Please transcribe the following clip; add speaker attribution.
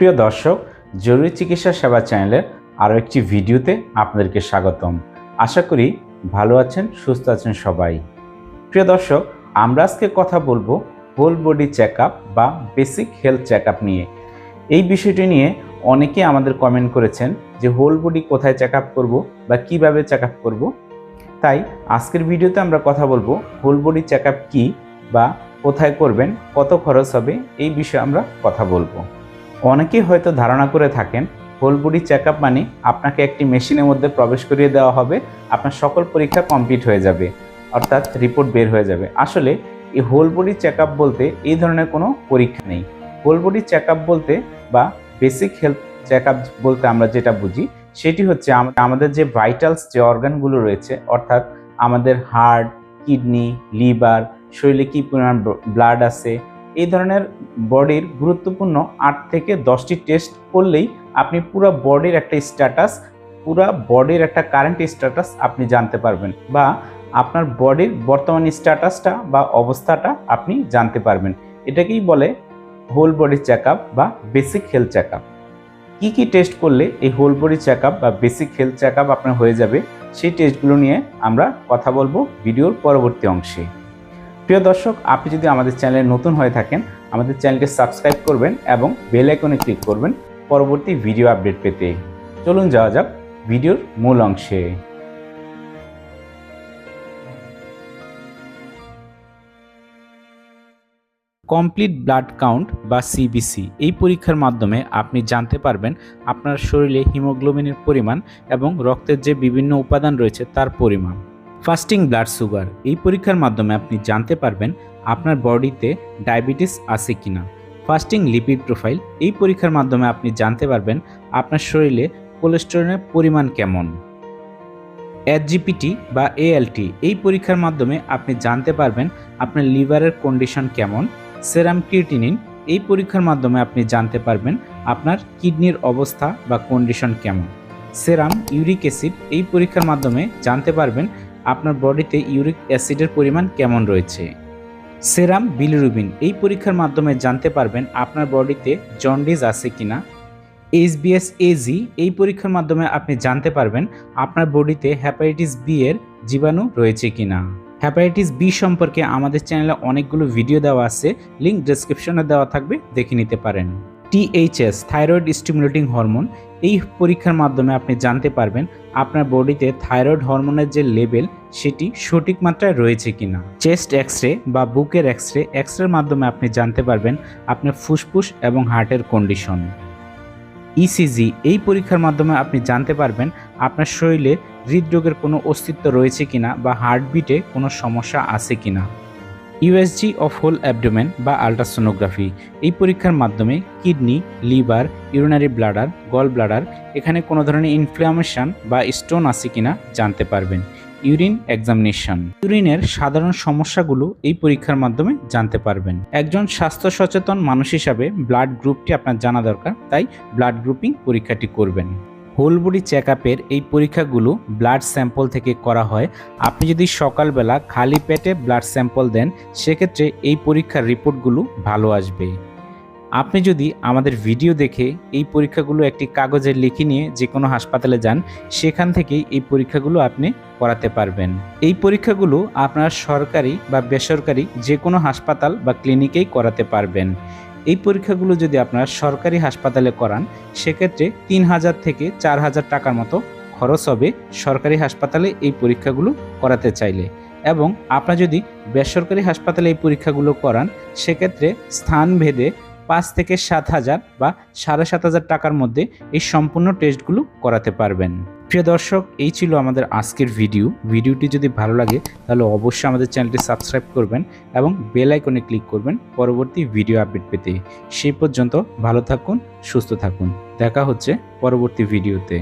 Speaker 1: প্রিয় দর্শক, জরুরি চিকিৎসা সেবা চ্যানেলের আরও একটি ভিডিওতে আপনাদেরকে স্বাগতম। আশা করি ভালো আছেন, সুস্থ আছেন সবাই। প্রিয় দর্শক, আমরা আজকে কথা বলব হোল বডি চেক বা বেসিক হেলথ চেক নিয়ে। এই বিষয়টি নিয়ে অনেকে আমাদের কমেন্ট করেছেন যে হোল বডি কোথায় চেক আপ করব বা কীভাবে চেক আপ করব। তাই আজকের ভিডিওতে আমরা কথা বলব হোল বডি চেক আপ কী বা কোথায় করবেন, কত খরচ হবে, এই বিষয়ে আমরা কথা বলব। অনেকেই হয়তো ধারণা করে থাকেন হোল বডি চেক আপ মানে আপনাকে একটি মেশিনের মধ্যে প্রবেশ করিয়ে দেওয়া হবে, আপনার সকল পরীক্ষা কমপ্লিট হয়ে যাবে, অর্থাৎ রিপোর্ট বের হয়ে যাবে। আসলে এই হোল বডি চেক আপ বলতে এই ধরনের কোনো পরীক্ষা নেই। হোল বডি চেক আপ বলতে বা বেসিক হেলথ চেক আপ বলতে আমরা যেটা বুঝি, সেটি হচ্ছে আমাদের যে ভাইটালস যে অর্গানগুলো রয়েছে, অর্থাৎ আমাদের হার্ট কিডনি লিভার শরীরে কী পরিমাণ ব্লাড আছে এই ধরনের বডির গুরুত্বপূর্ণ আট থেকে দশটি টেস্ট করলেই আপনি পুরো বডির একটা স্ট্যাটাস পুরো বডির একটা কারেন্ট স্ট্যাটাস আপনি জানতে পারবেন বা আপনার বডির বর্তমান স্ট্যাটাসটা বা অবস্থাটা আপনি জানতে পারবেন। এটাকেই বলে হোল বডি চেক বা বেসিক হেলথ চেক কী কী টেস্ট করলে এই হোল বডি চেক বা বেসিক হেলথ চেক আপ আপনার হয়ে যাবে, সেই টেস্টগুলো নিয়ে আমরা কথা বলব ভিডিওর পরবর্তী অংশে। প্রিয় দর্শক, আপনি যদি আমাদের চ্যানেলে নতুন হয়ে থাকেন, আমাদের চ্যানেলকে সাবস্ক্রাইব করবেন এবং বেল আইকনে ক্লিক করবেন পরবর্তী ভিডিও আপডেট পেতে। চলুন যাওয়া যাক ভিডিওর মূল অংশে। কমপ্লিট ব্লাড কাউন্ট বা সিবিসি এই পরীক্ষার মাধ্যমে আপনি জানতে পারবেন আপনার শরীরে হিমোগ্লোবিনের পরিমাণ এবং রক্তের যে বিভিন্ন উপাদান রয়েছে তার পরিমাণ। Fasting blood sugar. এই পরীক্ষার মাধ্যমে আপনি জানতে পারবেন আপনার বডিতে ডায়াবেটিস আছে কি না ফাস্টিং লিপিড প্রোফাইল। এই পরীক্ষার মাধ্যমে আপনি জানতে পারবেন আপনার শরীরে কোলেস্টেরলের পরিমাণ কেমন। এইচজিপিটি বা এএলটি এই পরীক্ষার মাধ্যমে আপনি জানতে পারবেন আপনার লিভারের কন্ডিশন কেমন। সেরাম ক্রিটিনিন এই পরীক্ষার মাধ্যমে আপনি জানতে পারবেন আপনার কিডনির অবস্থা বা কন্ডিশন কেমন। Serum uric acid. এই পরীক্ষার মাধ্যমে জানতে পারবেন আপনার বডিতে ইউরিক অ্যাসিডের পরিমাণ কেমন রয়েছে? সেরাম বিলিরুবিন, এই পরীক্ষার মাধ্যমে জানতে পারবেন আপনার বডিতে জন্ডিস আছে কিনা। এইচবিএস এজি এই পরীক্ষার মাধ্যমে আপনি জানতে পারবেন আপনার বডিতে হ্যাপাটাইটিস বি এর জীবাণু রয়েছে কি না হ্যাপাটাইটিস বি সম্পর্কে আমাদের চ্যানেলে অনেকগুলো ভিডিও দেওয়া আছে লিঙ্ক ডেসক্রিপশনে দেওয়া থাকবে, দেখে নিতে পারেন। টিএইচএস থাইরয়েড স্টিমুলেটিং হরমোন এই পরীক্ষার মাধ্যমে আপনি জানতে পারবেন আপনার বডিতে থাইরয়েড হরমোনের যে লেভেল সেটি সঠিক মাত্রায় রয়েছে কি না চেস্ট এক্স রে বা বুকের এক্স রে এক্স মাধ্যমে আপনি জানতে পারবেন আপনার ফুসফুস এবং হার্টের কন্ডিশন ইসিজি এই পরীক্ষার মাধ্যমে আপনি জানতে পারবেন আপনার শরীরে হৃদরোগের কোনো অস্তিত্ব রয়েছে কিনা বা হার্টবিটে কোনো সমস্যা আছে কিনা। ইউএসজি অফ হোল অ্যাবডোমেন বা আলট্রাসোনোগ্রাফি। এই পরীক্ষার মাধ্যমে kidney, liver, urinary bladder, gall bladder, এখানে কোনো ধরনের ইনফ্লামেশন বা স্টোন আছে কিনা জানতে পারবেন। ইউরিন এক্সামিনেশন ইউরিনের সাধারণ সমস্যাগুলো এই পরীক্ষার মাধ্যমে জানতে পারবেন। একজন স্বাস্থ্য সচেতন মানুষ হিসাবে ব্লাড গ্রুপটি আপনার জানা দরকার, তাই ব্লাড গ্রুপিং পরীক্ষাটি করবেন। হোল বডি চেক আপের এই পরীক্ষাগুলো ব্লাড স্যাম্পল থেকে করা হয়। আপনি যদি সকালবেলা খালি পেটে ব্লাড স্যাম্পল দেন, সেক্ষেত্রে এই পরীক্ষার রিপোর্টগুলো ভালো আসবে। আপনি যদি আমাদের ভিডিও দেখে এই পরীক্ষাগুলো একটি কাগজে লিখে নিয়ে যে কোনো হাসপাতালে যান, সেখান থেকেই এই পরীক্ষাগুলো আপনি করাতে পারবেন। এই পরীক্ষাগুলো আপনার সরকারি বা বেসরকারি যে কোনো হাসপাতাল বা ক্লিনিকেই করাতে পারবেন। এই পরীক্ষাগুলো যদি আপনারা সরকারি হাসপাতালে করান, সেক্ষেত্রে তিন হাজার থেকে চার হাজার টাকার মতো খরচ হবে সরকারি হাসপাতালে এই পরীক্ষাগুলো করাতে চাইলে। এবং আপনারা যদি বেসরকারি হাসপাতালে এই পরীক্ষাগুলো করান, সেক্ষেত্রে স্থান ভেদে পাঁচ থেকে সাত হাজার বা সাড়ে সাত হাজার টাকার মধ্যে এই সম্পূর্ণ টেস্টগুলো করাতে পারবেন। প্রিয় দর্শক, এই ছিল আমাদের আজকের ভিডিও ভিডিওটি যদি ভালো লাগে, তাহলে অবশ্যই আমাদের চ্যানেলটি সাবস্ক্রাইব করবেন এবং বেল আইকনে ক্লিক করবেন পরবর্তী ভিডিও আপডেট পেতে। সেই পর্যন্ত ভালো থাকুন, সুস্থ থাকুন। দেখা হচ্ছে পরবর্তী ভিডিওতে